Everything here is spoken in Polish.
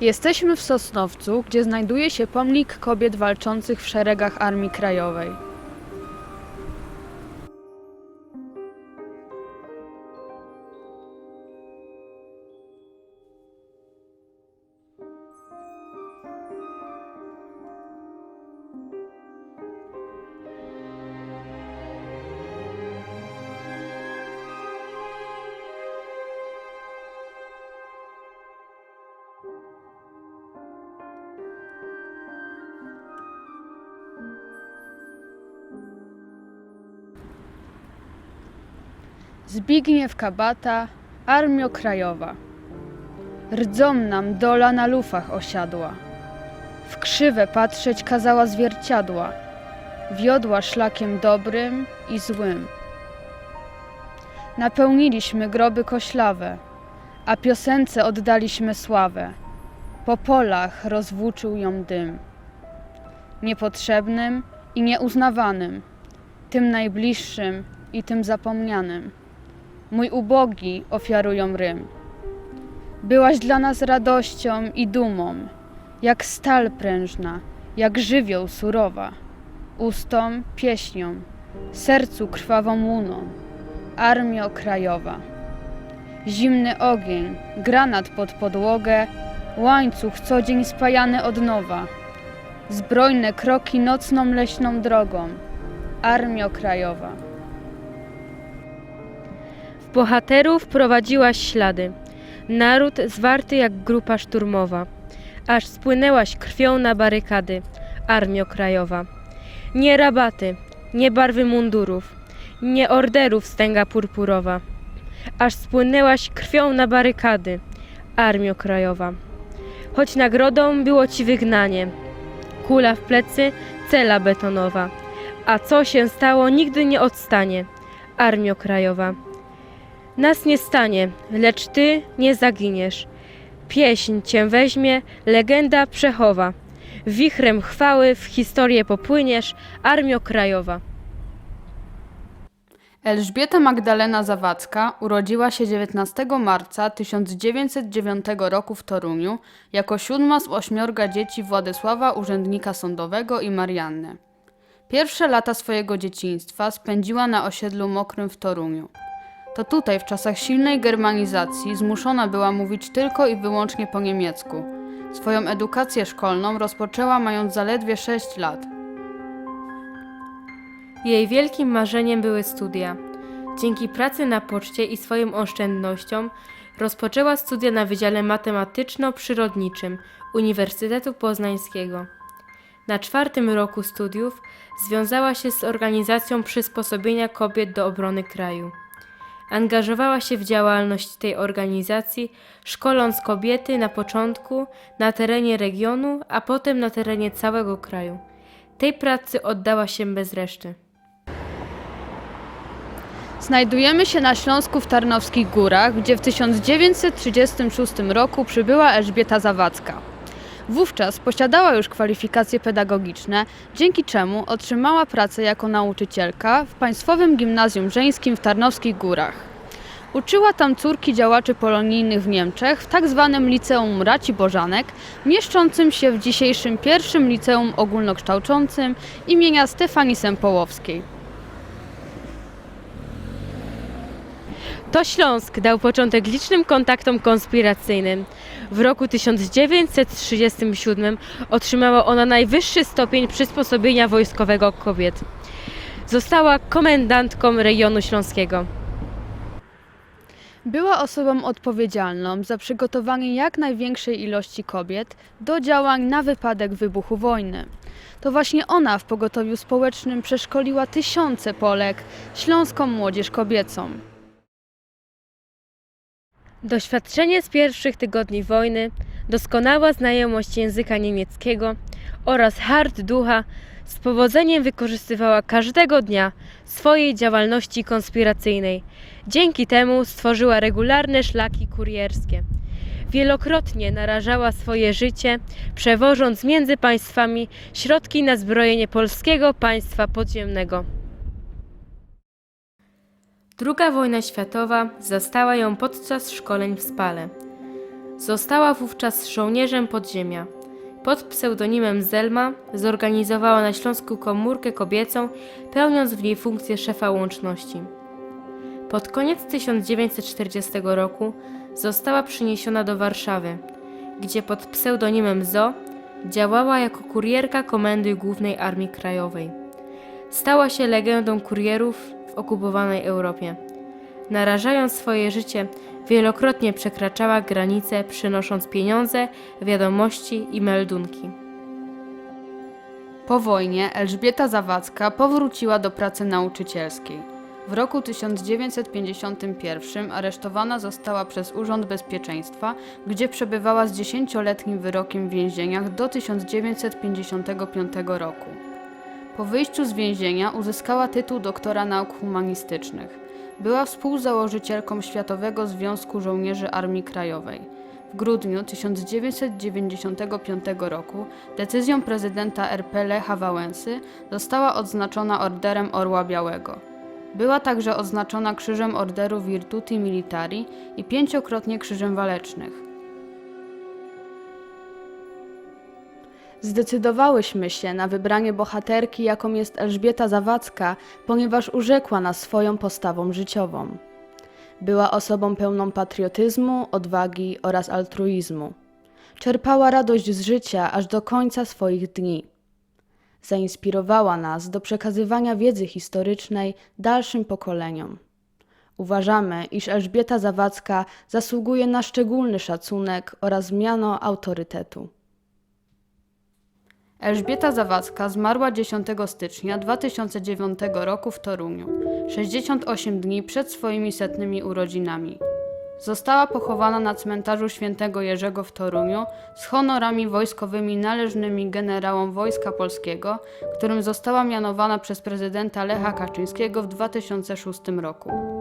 Jesteśmy w Sosnowcu, gdzie znajduje się pomnik kobiet walczących w szeregach Armii Krajowej. Zbigniew Kabata, Armio Krajowa. Rdzą nam dola na lufach osiadła. W krzywe patrzeć kazała zwierciadła. Wiodła szlakiem dobrym i złym. Napełniliśmy groby koślawe, a piosence oddaliśmy sławę. Po polach rozwłóczył ją dym. Niepotrzebnym i nieuznawanym, tym najbliższym i tym zapomnianym. Mój ubogi ofiarują Rym. Byłaś dla nas radością i dumą, jak stal prężna, jak żywioł surowa, ustom pieśnią, sercu krwawą łuną, armio krajowa. Zimny ogień, granat pod podłogę, łańcuch co dzień spajany od nowa, zbrojne kroki nocną leśną drogą, armio krajowa. Bohaterów prowadziłaś ślady, naród zwarty jak grupa szturmowa, aż spłynęłaś krwią na barykady, armio krajowa. Nie rabaty, nie barwy mundurów, nie orderów stęga purpurowa, aż spłynęłaś krwią na barykady, armio krajowa. Choć nagrodą było ci wygnanie, kula w plecy, cela betonowa, a co się stało nigdy nie odstanie, armio krajowa. Nas nie stanie, lecz ty nie zaginiesz. Pieśń cię weźmie, legenda przechowa. Wichrem chwały w historię popłyniesz, armio krajowa. Elżbieta Magdalena Zawadzka urodziła się 19 marca 1909 roku w Toruniu jako siódma z ośmiorga dzieci Władysława Urzędnika Sądowego i Marianny. Pierwsze lata swojego dzieciństwa spędziła na osiedlu Mokrym w Toruniu. To tutaj w czasach silnej germanizacji zmuszona była mówić tylko i wyłącznie po niemiecku. Swoją edukację szkolną rozpoczęła mając zaledwie 6 lat. Jej wielkim marzeniem były studia. Dzięki pracy na poczcie i swoim oszczędnościom rozpoczęła studia na Wydziale Matematyczno-Przyrodniczym Uniwersytetu Poznańskiego. Na czwartym roku studiów związała się z organizacją przysposobienia kobiet do obrony kraju. Angażowała się w działalność tej organizacji, szkoląc kobiety na początku na terenie regionu, a potem na terenie całego kraju. Tej pracy oddała się bez reszty. Znajdujemy się na Śląsku w Tarnowskich Górach, gdzie w 1936 roku przybyła Elżbieta Zawadzka. Wówczas posiadała już kwalifikacje pedagogiczne, dzięki czemu otrzymała pracę jako nauczycielka w Państwowym Gimnazjum Żeńskim w Tarnowskich Górach. Uczyła tam córki działaczy polonijnych w Niemczech w tak zwanym Liceum Raci Bożanek, mieszczącym się w dzisiejszym pierwszym liceum ogólnokształcącym imienia Stefanii Sempołowskiej. To Śląsk dał początek licznym kontaktom konspiracyjnym. W roku 1937 otrzymała ona najwyższy stopień przysposobienia wojskowego kobiet. Została komendantką rejonu śląskiego. Była osobą odpowiedzialną za przygotowanie jak największej ilości kobiet do działań na wypadek wybuchu wojny. To właśnie ona w pogotowiu społecznym przeszkoliła tysiące Polek, śląską młodzież kobiecą. Doświadczenie z pierwszych tygodni wojny, doskonała znajomość języka niemieckiego oraz hart ducha z powodzeniem wykorzystywała każdego dnia swojej działalności konspiracyjnej. Dzięki temu stworzyła regularne szlaki kurierskie. Wielokrotnie narażała swoje życie, przewożąc między państwami środki na zbrojenie polskiego państwa podziemnego. Druga wojna światowa zastała ją podczas szkoleń w Spale. Została wówczas żołnierzem podziemia. Pod pseudonimem Zelma zorganizowała na Śląsku komórkę kobiecą, pełniąc w niej funkcję szefa łączności. Pod koniec 1940 roku została przeniesiona do Warszawy, gdzie pod pseudonimem Zo działała jako kurierka Komendy Głównej Armii Krajowej. Stała się legendą kurierów okupowanej Europie. Narażając swoje życie, wielokrotnie przekraczała granice, przynosząc pieniądze, wiadomości i meldunki. Po wojnie Elżbieta Zawadzka powróciła do pracy nauczycielskiej. W roku 1951 aresztowana została przez Urząd Bezpieczeństwa, gdzie przebywała z dziesięcioletnim wyrokiem w więzieniach do 1955 roku. Po wyjściu z więzienia uzyskała tytuł doktora nauk humanistycznych. Była współzałożycielką Światowego Związku Żołnierzy Armii Krajowej. W grudniu 1995 roku decyzją prezydenta RP Lecha Wałęsy została odznaczona Orderem Orła Białego. Była także odznaczona Krzyżem Orderu Virtuti Militari i pięciokrotnie Krzyżem Walecznych. Zdecydowałyśmy się na wybranie bohaterki, jaką jest Elżbieta Zawadzka, ponieważ urzekła nas swoją postawą życiową. Była osobą pełną patriotyzmu, odwagi oraz altruizmu. Czerpała radość z życia aż do końca swoich dni. Zainspirowała nas do przekazywania wiedzy historycznej dalszym pokoleniom. Uważamy, iż Elżbieta Zawadzka zasługuje na szczególny szacunek oraz miano autorytetu. Elżbieta Zawadzka zmarła 10 stycznia 2009 roku w Toruniu, 68 dni przed swoimi setnymi urodzinami. Została pochowana na cmentarzu Świętego Jerzego w Toruniu z honorami wojskowymi należnymi generałom Wojska Polskiego, którym została mianowana przez prezydenta Lecha Kaczyńskiego w 2006 roku.